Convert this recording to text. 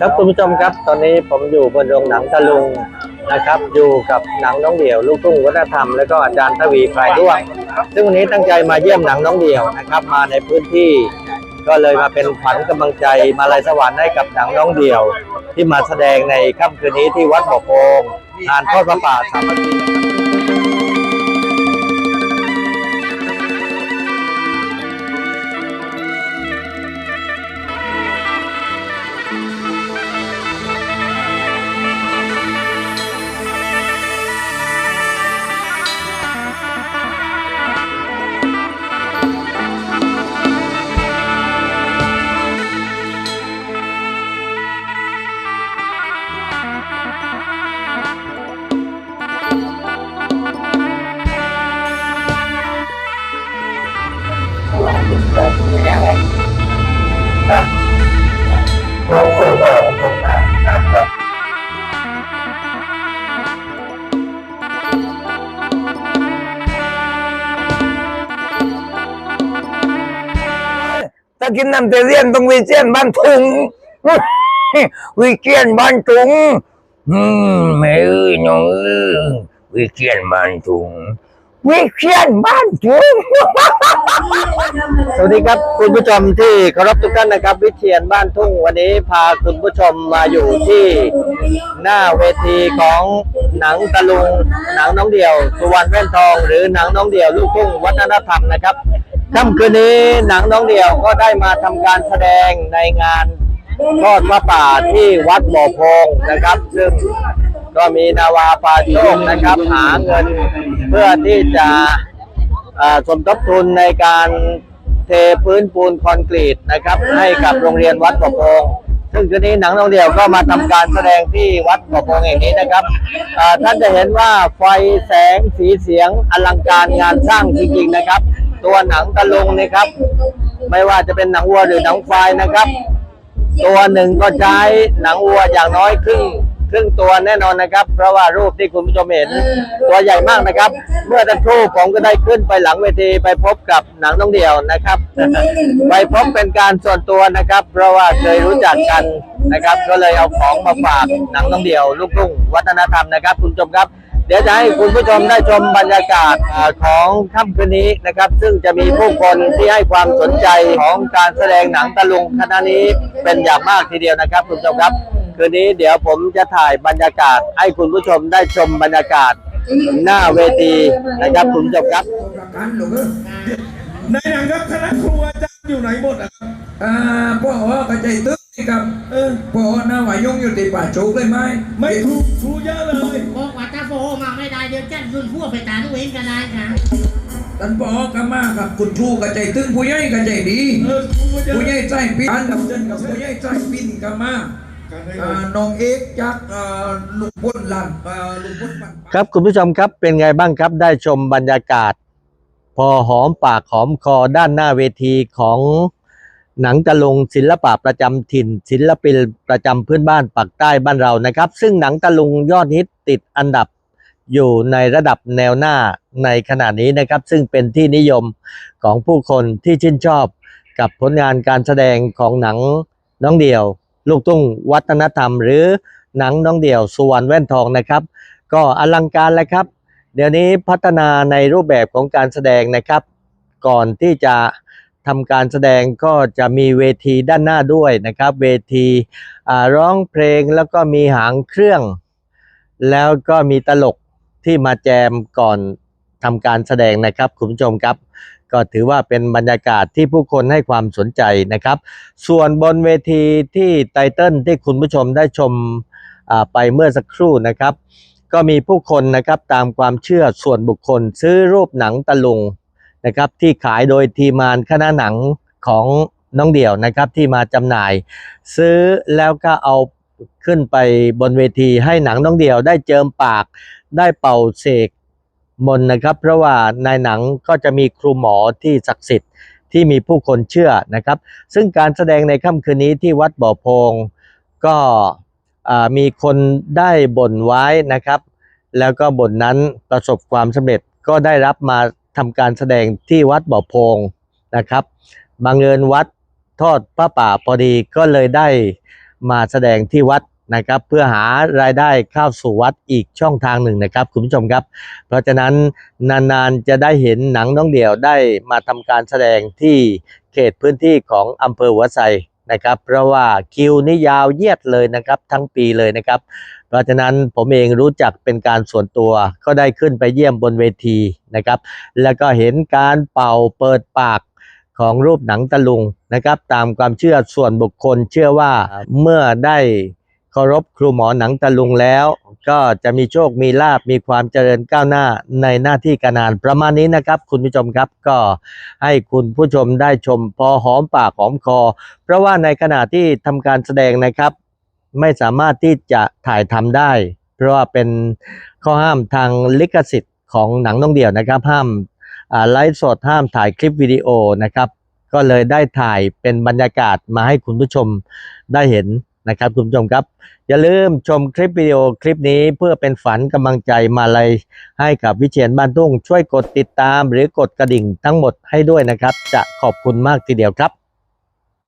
ครับคุณผู้ชมครับ ตอนนี้ผมอยู่บนโรงหนังตะลุงนะครับ อยู่กับหนังน้องเดี่ยว ลูกทุ่งวัฒนธรรม แล้วก็อาจารย์ทวีไพรด้วงซึ่งวันนี้ตั้งใจมาเยี่ยมหนังน้องเดี่ยวนะครับ มาในพื้นที่ ก็เลยมาเป็นขวัญกำลังใจมาลายสวรรค์ให้กับหนังน้องเดี่ยว ที่มาแสดงในค่ำคืนนี้ที่วัดบ่อโพงงานทอดพระป่าสามัคคี ถ้ากินน้ำเตเรียนต้องวิเชียนบ้านทุง วิเชียนบ้านทุงอืมแม่เอ้ยน้องเอ้ยวิเชียนบ้านทุง วิเชียนบ้านทุงสวัสดีครับคุณผู้ชมที่เคารพทุกท่านนะครับ วิเชียนบ้านทุ่งวันนี้พาคุณผู้ชมมาอยู่ที่หน้าเวทีของหนังตะลุงหนังน้องเดี่ยวสุวรรณแว่นทอง หรือหนังน้องเดี่ยวลูกทุ่งวัฒนธรรมนะครับค่ำคืนนี้หนังน้องเดี่ยวก็ได้มาทำการแสดงในงานทอดพระป่าที่วัดบ่อพงนะครับ ซึ่งก็มีนาวาปาโชคนะครับหาเงิน พื่อที่จะสมทบทุนในการเทพื้นปูนคอนกรีตนะครับ ให้กับโรงเรียนวัดประโพงซึ่งคืนนี้หนังโรงเดียวก็มาทำการแสดงที่วัดประโพงแห่งนี้นะครับท่านจะเห็นว่าไฟแสงสีเสียงอลังการงานสร้างจริงๆนะครับ ตัวหนังตะลุงนี่ครับ ไม่ว่าจะเป็นหนังวัวหรือหนังควายนะครับ ตัวหนึ่งก็ใช้หนังวัวอย่างน้อยครึ่ง ครึ่งตัวแน่นอนนะครับ เพราะว่ารูปที่คุณผู้ชมเห็น ตัวใหญ่มากนะครับ เมื่อตันครู่ผมก็ได้ขึ้นไปหลังเวทีไปพบกับหนังน้องเดี่ยวนะครับ ไปพบเป็นการส่วนตัวนะครับ เพราะว่าเคยรู้จักกันนะครับ ก็เลยเอาของมาฝากหนังน้องเดี่ยวลูกทุ่งวัฒนธรรมนะครับ คุณผู้ชมครับเดี๋ยวจะให้คุณผู้ชมได้ชมบรรยากาศอ่าของค่ำคืนนี้นะครับ ซึ่งจะมีผู้คนที่ให้ความสนใจของการแสดงหนังตะลุงคณะนี้เป็นอย่างมากทีเดียวนะครับ คุณผู้ชมครับ คืนนี้เดี๋ยวผมจะถ่ายบรรยากาศ ให้คุณผู้ชมได้ชมบรรยากาศ หน้าเวทีนะครับคุณผู้ชมครับกันหนูเอ้ยในหนังครับคณะครูอาจารย์อยู่ไหนหมดอะครับอ่าพ่อว่ากระจายตึ๊กนี่ครับเออพ่อหน้าหวายยงอยู่ติดป่าโจกเลยไหมไม่ครูครูเยอะเลยบอกว่าถ้าโฟมาไม่ได้เดี๋ยวแจ้งรุ่นพวกไปตาตัวเองก็ได้ค่ะท่านพ่อก็มากับคุณครูกระจายตึ๊กผู้ใหญ่กระจายดีเออครูก็เยอะผู้ใหญ่ใจปิ้นอันดับเดินกับผู้ใหญ่ใจปิ้นก็มาอ่า น้องเอกจากลุงพลลันลุงพลปันครับคุณผู้ชมครับเป็นไงบ้างครับได้ชมบรรยากาศ พอหอมปากหอมคอด้านหน้าเวทีของหนังตะลุงศิลปะประจำถิ่น ศิลปินประจำพื้นบ้านปากใต้บ้านเรานะครับ ซึ่งหนังตะลุงยอดฮิตติดอันดับอยู่ในระดับแนวหน้าในขณะนี้นะครับ ซึ่งเป็นที่นิยมของผู้คนที่ชื่นชอบกับผลงานการแสดงของหนังน้องเดียว ลูกทุ่งวัฒนธรรม หรือหนังน้องเดี่ยวสุวรรณแว่นทองนะครับ ก็อลังการแล้วครับ เดี๋ยวนี้พัฒนาในรูปแบบของการแสดงนะครับ ก่อนที่จะทำการแสดงก็จะมีเวทีด้านหน้าด้วยนะครับ เวทีร้องเพลงแล้วก็มีหางเครื่อง แล้วก็มีตลกที่มาแจมก่อนทำการแสดงนะครับคุณผู้ชมครับ ก็ถือว่าเป็นบรรยากาศที่ผู้คนให้ความสนใจนะครับ ส่วนบนเวทีที่ไตเติ้ลที่คุณผู้ชมได้ชมไปเมื่อสักครู่นะครับ ก็มีผู้คนนะครับตามความเชื่อส่วนบุคคลซื้อรูปหนังตะลุงนะครับที่ขายโดยทีมานคณะหนังของน้องเดี่ยวนะครับที่มาจำหน่าย ซื้อแล้วก็เอาขึ้นไปบนเวทีให้หนังน้องเดี่ยวได้เจิมปากได้เป่าเสก มนนะครับเพราะว่าในหนังก็จะมีครูหมอที่ศักดิ์สิทธิ์ที่มีผู้คนเชื่อนะครับ ซึ่งการแสดงในค่ำคืนนี้ที่วัดบ่อพงก็มีคนได้บ่นไว้นะครับ แล้วก็บทนั้นประสบความสำเร็จก็ได้รับมาทำการแสดงที่วัดบ่อพงนะครับบังเอิญวัดทอดพระป่าพอดีก็เลยได้มาแสดงที่วัด นะครับเพื่อหารายได้เข้าสู่วัดอีกช่องทางหนึ่งนะครับคุณผู้ชมครับ เพราะฉะนั้นนานๆจะได้เห็นหนังน้องเดี่ยวได้มาทำการแสดงที่เขตพื้นที่ของอำเภอหัวไซนะครับเพราะว่าคิวนี่ยาวเหยียดเลยนะครับทั้งปีเลยนะครับ เพราะฉะนั้นผมเองรู้จักเป็นการส่วนตัวก็ได้ขึ้นไปเยี่ยมบนเวทีนะครับ แล้วก็เห็นการเป่าเปิดปากของรูปหนังตะลุงนะครับ ตามความเชื่อส่วนบุคคลเชื่อว่าเมื่อได้ เคารพครูหมอหนังตะลุงแล้ว ก็จะมีโชคมีลาบมีความเจริญก้าวหน้าในหน้าที่การงานประมาณนี้นะครับ คุณผู้ชมครับก็ให้คุณผู้ชมได้ชมพอหอมปากหอมคอ เพราะว่าในขณะที่ทำการแสดงนะครับ ไม่สามารถที่จะถ่ายทำได้ เพราะว่าเป็นข้อห้ามทางลิขสิทธิ์ของหนังน้องเดี่ยวนะครับ ห้ามไลฟ์สดห้ามถ่ายคลิปวิดีโอนะครับ ก็เลยได้ถ่ายเป็นบรรยากาศมาให้คุณผู้ชมได้เห็น นะครับคุณผู้ชมครับ อย่าลืมชมคลิปวิดีโอคลิปนี้เพื่อเป็นฝันกำลังใจมาลัยให้กับวิเชียนบ้านทุ่ง ช่วยกดติดตามหรือกดกระดิ่งทั้งหมดให้ด้วยนะครับ จะขอบคุณมากทีเดียวครับ